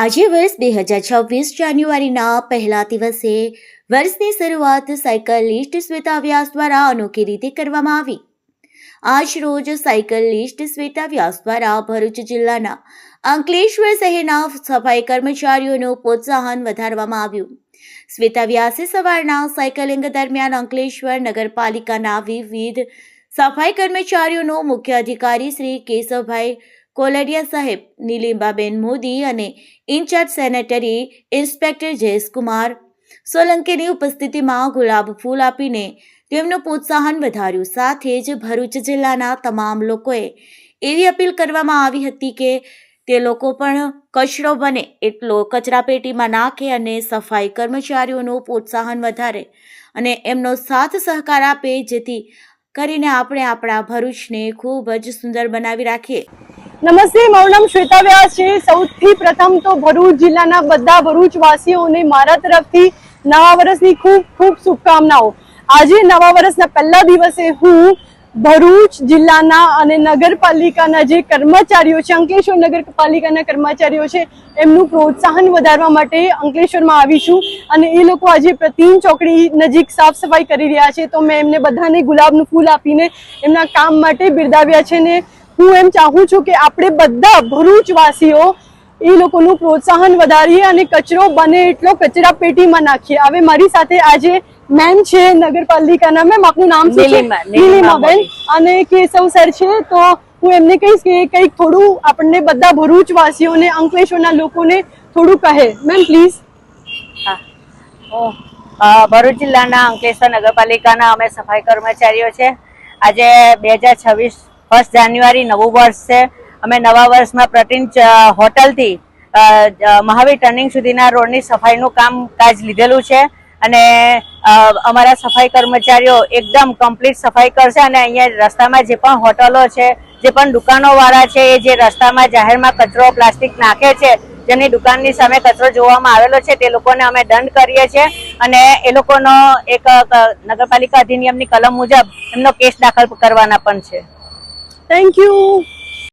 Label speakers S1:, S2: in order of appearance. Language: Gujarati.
S1: આજે વર્ષ બે હજાર છવ્વીસ જાન્યુઆરીના પહેલા દિવસે વર્ષની શરૂઆત સાયકલિસ્ટ શ્વેતા વ્યાસ દ્વારા અનોખી રીતે કરવામાં આવી. આજ રોજ સાયકલિસ્ટ શ્વેતા વ્યાસ દ્વારા ભરૂચ જિલ્લાના અંકલેશ્વર શહેરના સફાઈ કર્મચારીઓનું પ્રોત્સાહન વધારવામાં આવ્યું. શ્વેતા વ્યાસે સવારના સાયકલિંગ દરમિયાન અંકલેશ્વર નગરપાલિકાના વિવિધ સફાઈ કર્મચારીઓનો મુખ્ય અધિકારી શ્રી કેશવભાઈ કોલડિયા સાહેબ નીલિંબાબેન મોદી અને ઇન્ચાર્જ સેનેટરી ઇન્સ્પેક્ટર જયેશકુમાર. સોલંકીની ઉપસ્થિતિમાં ગુલાબ ફૂલ આપીને તેમનું પ્રોત્સાહન વધાર્યું. સાથે જ ભરૂચ જિલ્લાના તમામ લોકોએ એવી અપીલ કરવામાં આવી હતી કે તે લોકો પણ કચરો બને, એટલો કચરાપેટીમાં નાખે અને સફાઈ કર્મચારીઓનું પ્રોત્સાહન વધારે અને એમનો સાથ સહકાર આપે, જેથી કરીને આપણે આપણા ભરૂચને ખૂબ જ સુંદર બનાવી રાખીએ.
S2: નમસ્તે, મારું નામ શ્વેતા વ્યાસ છે. સૌથી પ્રથમ તો ભરૂચ જિલ્લાના બધા ભરૂચ વાસીઓને મારા તરફથી નવા વર્ષની ખૂબ ખૂબ શુભકામનાઓ. આજે નવા વર્ષના પહેલા દિવસે હું ભરૂચ જિલ્લાના અને નગરપાલિકાના જે કર્મચારીઓ છે, અંકલેશ્વર નગરપાલિકાના કર્મચારીઓ છે, એમનું પ્રોત્સાહન વધારવા માટે અંકલેશ્વરમાં આવી છું. અને એ લોકો આજે પ્રતિમ ચોકડી નજીક સાફ સફાઈ કરી રહ્યા છે. તો મેં એમને બધાને ગુલાબનું ફૂલ આપીને એમના કામ માટે બિરદાવ્યા છે ને હું એમ ચાહું છું કે આપણે બધા ભરૂચવાસીઓ એ લોકોનું પ્રોત્સાહન વધારીએ અને કચરો બને એટલો કચરા પેટીમાં નાખીએ. હવે મારી સાથે આજે મેમ છે નગરપાલિકાના મેમ આપનું નામ નીલિમાબેન અને કેશવ સર છે. તો હું એમને કહીશ કે કંઈક થોડું આપણને બધા ભરૂચવાસીઓને અંકલેશ્વરના લોકોને થોડું કહે. મેમ પ્લીઝ
S3: ભરૂચ જિલ્લાના અંકલેશ્વર નગરપાલિકાના અમે સફાઈ કર્મચારીઓ છે. આજે બે હજાર છવ્વીસ ફર્સ્ટ જાન્યુઆરી, નવું વર્ષ છે. અમે નવા વર્ષમાં પ્રતિન હોટલથી મહાવીર ટર્નિંગ સુધીના રોડની સફાઈનું કામકાજ લીધેલું છે. અને અમારા સફાઈ કર્મચારીઓ એકદમ કમ્પ્લીટ સફાઈ કરશે અને અહીંયા રસ્તામાં જે પણ હોટલો છે, જે પણ દુકાનોવાળા છે, એ જે રસ્તામાં જાહેરમાં કચરો, પ્લાસ્ટિક નાખે છે, જેની દુકાનની સામે કચરો જોવામાં આવેલો છે, તે લોકોને અમે દંડ કરીએ છીએ. અને એ લોકોનો એક નગરપાલિકા અધિનિયમની કલમ મુજબ એમનો કેસ દાખલ કરવાના પણ છે.
S2: Thank you.